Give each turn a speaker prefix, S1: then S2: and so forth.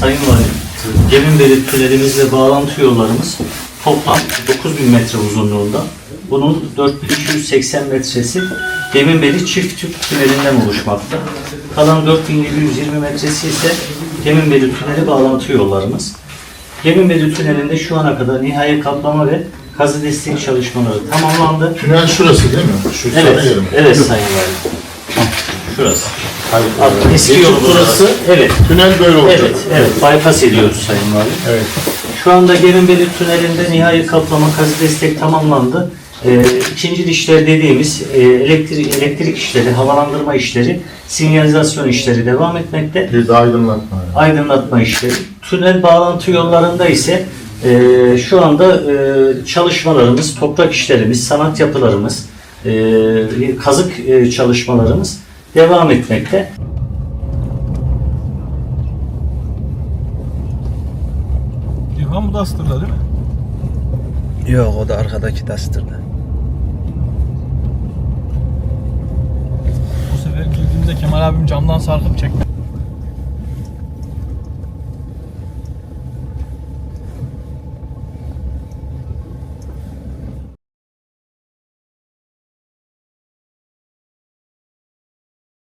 S1: Sayın Valim, Geminbeli tünelimiz ve bağlantı yollarımız toplam 9000 metre uzunluğunda. Bunun 4280 metresi Geminbeli çift tüp tünelinden oluşmakta. Kalan 4720 metresi ise Geminbeli tüneli bağlantı yollarımız. Geminbeli tünelinde şu ana kadar nihai kaplama ve kazı destek çalışmaları tamamlandı.
S2: Tünel şurası değil mi? Şu
S1: Evet, evet Sayın Valim. Şurası.
S2: Hayır,
S1: Eski yolumuz burası. Evet.
S2: Tünel böyle olacak.
S1: Evet, evet. Bypass ediyoruz Sayın Valim.
S2: Evet.
S1: Şu anda Gerinbeli Tüneli'nde nihai kaplama kazı destek tamamlandı. Ee, ikinci işler dediğimiz e, elektrik, elektrik işleri, havalandırma işleri, sinyalizasyon işleri devam etmekte.
S2: Bir de aydınlatma. yani.
S1: Aydınlatma işleri. Tünel bağlantı yollarında ise e, şu anda e, çalışmalarımız, toprak işlerimiz, sanat yapılarımız, e, kazık e, çalışmalarımız devam etmekte.
S3: İlhan bu da Astor'da değil mi?
S4: Yok o da arkadaki Duster'da.
S3: Bu sefer girdiğimde Kemal abim camdan sarkıp çekti.